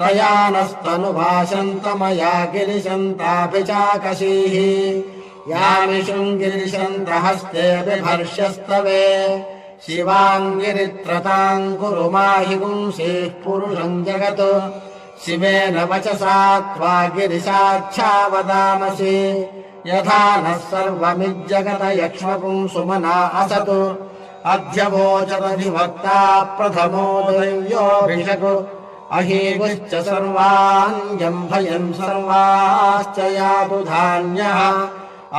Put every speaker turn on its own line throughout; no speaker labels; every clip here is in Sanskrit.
तया नस्तनुभाषन्तमया गिरिशन्तापि चाकशीः यामिषुम् गिरिशन्तहस्ते बिभर्ष्यस्तवे शिवाङ्गिरित्रताम् कुरु माहि पुंसेः पुरुषम् जगत्। शिवेन वचसा त्वा गिरिशाच्छा वदामसि। यथा नः सर्वमिज्जगत यक्ष्मपुंसुमना असतु। अध्यवोचदधिभक्ता प्रथमो दैव्योऽभिषक् अहीगुश्च सर्वाञ्जम् भयम् सर्वाश्च यातु धान्यः।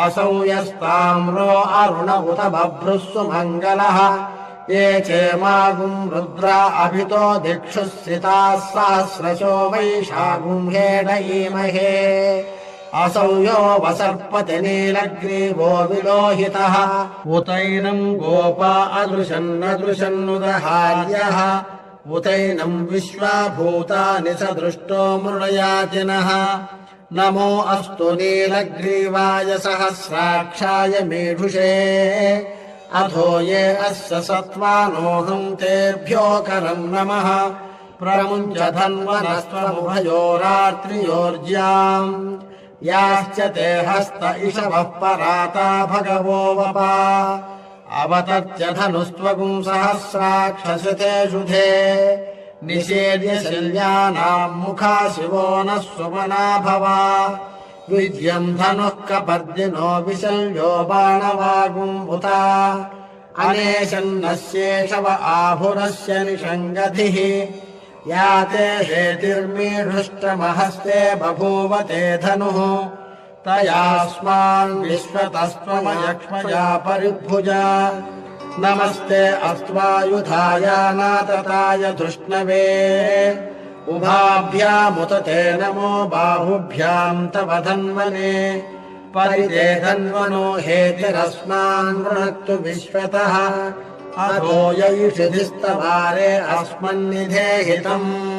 असौ यस्ताम्रो अरुण उत बभ्रुः सुमङ्गलः ये चेमागुम् रुद्रा अभितो दिक्षुः सिताः सहस्रशो ईमहे। असौ यो वसर्पति नीलग्रीवो विलोहितः। उतैनम् गोपा अदृशन्नदृशन्नुदहार्यः उतैनम् विश्वाभूतानि स दृष्टो मृडयातिनः नमो अस्तु नीलग्रीवाय सहस्राक्षाय मेढुषे। अथो ये अस्य सत्त्वानोऽहम् तेभ्यो करम् नमः। प्रमुञ्च धन्वनस्त्वमुभयोरात्रियोर्ज्याम् याश्च ते हस्त इषवः पराता भगवो वपा अवतत्य धनुस्त्वगुम् सहस्राक्षसिते शुधे निषेद्य शल्यानाम् मुखा शिवो नः सुमना भवा। विद्यम् धनुः कपर्दिनो विशल्यो बाणवागुम्भुता अनेशन्नस्येषव आहुरस्य निषङ्गतिः या ते हेतिर्मीढुष्टमहस्ते बभूव ते धनुः तयास्मान् विश्वतस्त्वमयक्ष्मया परिभुजा। नमस्ते अस्त्वायुधाय नातताय धृष्णवे उभाभ्यामुत ते नमो बाहुभ्याम् तव धन्वने परिते धन्वनो हेतिरस्मान् वृणक्तु विश्वतः। अधो यैषिधिस्तवारे अस्मन्निधेहितम्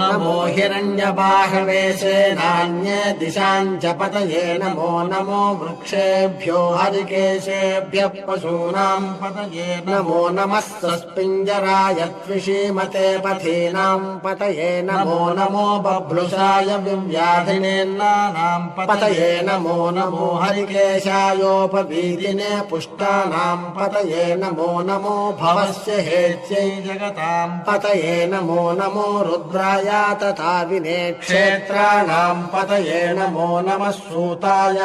नमो हिरण्यबाहवे सेनान्ये दिशाम् च पतये नमो नमो वृक्षेभ्यो हरिकेशेभ्यः पशूनाम् पतये नमो नमः सस्पिञ्जराय त्विषीमते पथीनाम् पतये नमो नमो बभ्लुषाय विव्याधिनेन्नानाम् पतये नमो नमो हरिकेशायोपवीदिने पुष्टानाम् पतये नमो नमो भवस्य हेत्यै जगताम् पतये नमो नमो रुद्राय तथा विने क्षेत्राणाम् पतये नमो नमः सूताय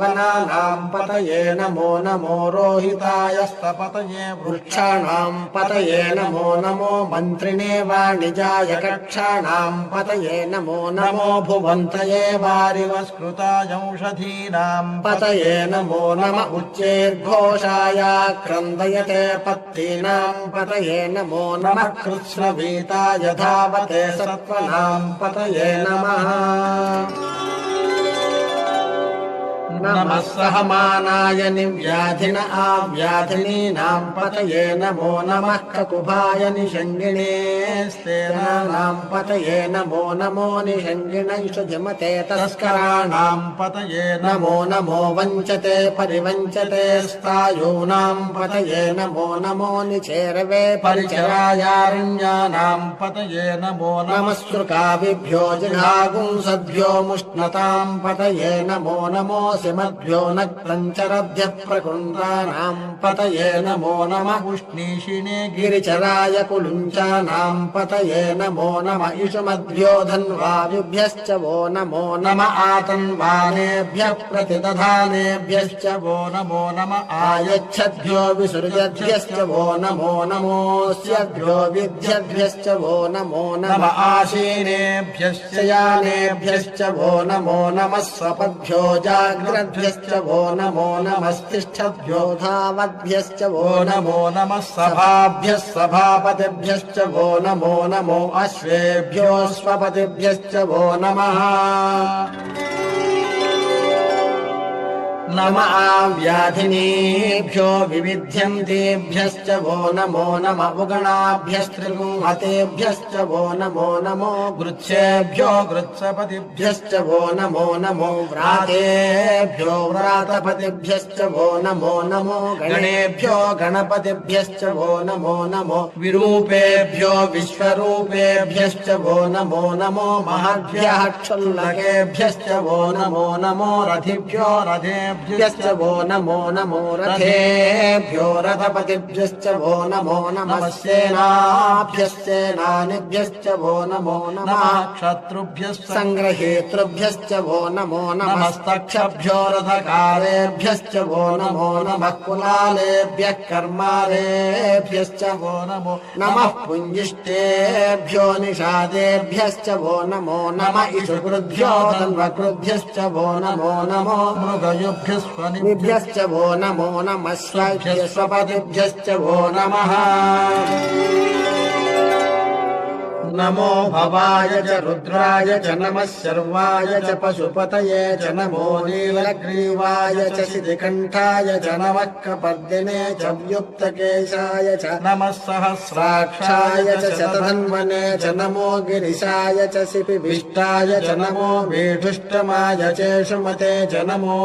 वनानाम् पतये नमो नमो रोहिताय स्तपतये वृक्षाणाम् पतये नमो नमो मन्त्रिणे वाणिजाय कक्षाणाम् पतये नमो नमो भुवन्तये वारिवस्कृतायौषधीनाम् पतये नमो नम उच्चैर्घोषाय क्रन्दयते पत्तीनाम् पतये नमो नमः कृत्स्नवीताय धावते सत्त्वनाम् पतये नमः नमः सहमानाय निव्याधिन आव्याधिनीनाम् पतये नमो नमः ककुभाय निषङ्गिणे स्तेनानाम् पतये नमो नमो निषङ्गिणैषधिमते तस्कराणाम् पतये नमो नमो वञ्चते परिवञ्चते स्तायूनाम् पतये नमो नमो निचेरवे परिचरायारण्यानाम् पतये नमो नमः सृकाविभ्यो जिघागुंसद्भ्यो मुष्णताम् पतये नमो नमोऽसि मद्भ्यो नक्तञ्चरभ्यः प्रकुन्द्राणाम् पतये नमो नमः उष्णीषिणे गिरिचराय कुलुञ्चानाम् पतये नमो नम इषुमद्भ्यो धन्वायुभ्यश्च वो नमो नम आतन्वानेभ्यः प्रतिदधानेभ्यश्च वो नमो नम आयच्छद्भ्यो विसृजद्भ्यश्च वो नमो नमोऽस्यभ्यो विद्यभ्यश्च वो नमो नम आशीनेभ्यश्च यानेभ्यश्च वो नमो नमः स्वपद्भ्यो जाग्रद्भ्यश्च वो नमो नमस्तिष्ठद्भ्यो धावद्भ्यश्च वो नमो नमः सभाभ्यः सभापतिभ्यश्च वो नमो नमो अश्वेभ्योऽश्वपतिभ्यश्च वो नमः नम आव्याधिनीभ्यो विविध्यन्तेभ्यश्च वो नमो नम उगणाभ्यस्त्रिगुंहतेभ्यश्च वो नमो नमो गृच्छेभ्यो गृत्सपतिभ्यश्च वो नमो नमो व्रातेभ्यो व्रातपतिभ्यश्च वो नमो नमो गणेभ्यो गणपतिभ्यश्च वो नमो नमो विरूपेभ्यो विश्वरूपेभ्यश्च वो नमो नमो महद्भ्यः क्षुल्लकेभ्यश्च वो नमो नमो रथिभ्यो रथेभ्यश्च वो नमो नमो रथेभ्यो रथपतिभ्यश्च वो नमो नमः सेनाभ्यश्चेनानिभ्यश्च वो नमो नमः
शत्रुभ्यश्च
सङ्ग्रहेतृभ्यश्च वो नमो नमस्तक्षभ्यो रथकारेभ्यश्च वो नमो नमः कुलालेभ्यः कर्मारेभ्यश्च वो नमो नमः पुञ्जिष्टेभ्यो निषादेभ्यश्च वो नमो नम इषुकृभ्यो धन्वकृभ्यश्च वो नमो नमो
मृगयुभ्यस्वनिभ्यश्च
स्वनिभ्यश्च भो नमो नमः स्वपदिभ्यश्च भो नमः। नमो भवाय च रुद्राय च नमः सर्वाय च पशुपतये च नमो नीलग्रीवाय च शितिकण्ठाय च नमः कपर्दिने च व्युक्तकेशाय च
नमः
सहस्राक्षाय च शतधन्वने च नमो गिरिशाय च शिपिविष्टाय च नमो वेढुष्टमाय चेषुमते च नमो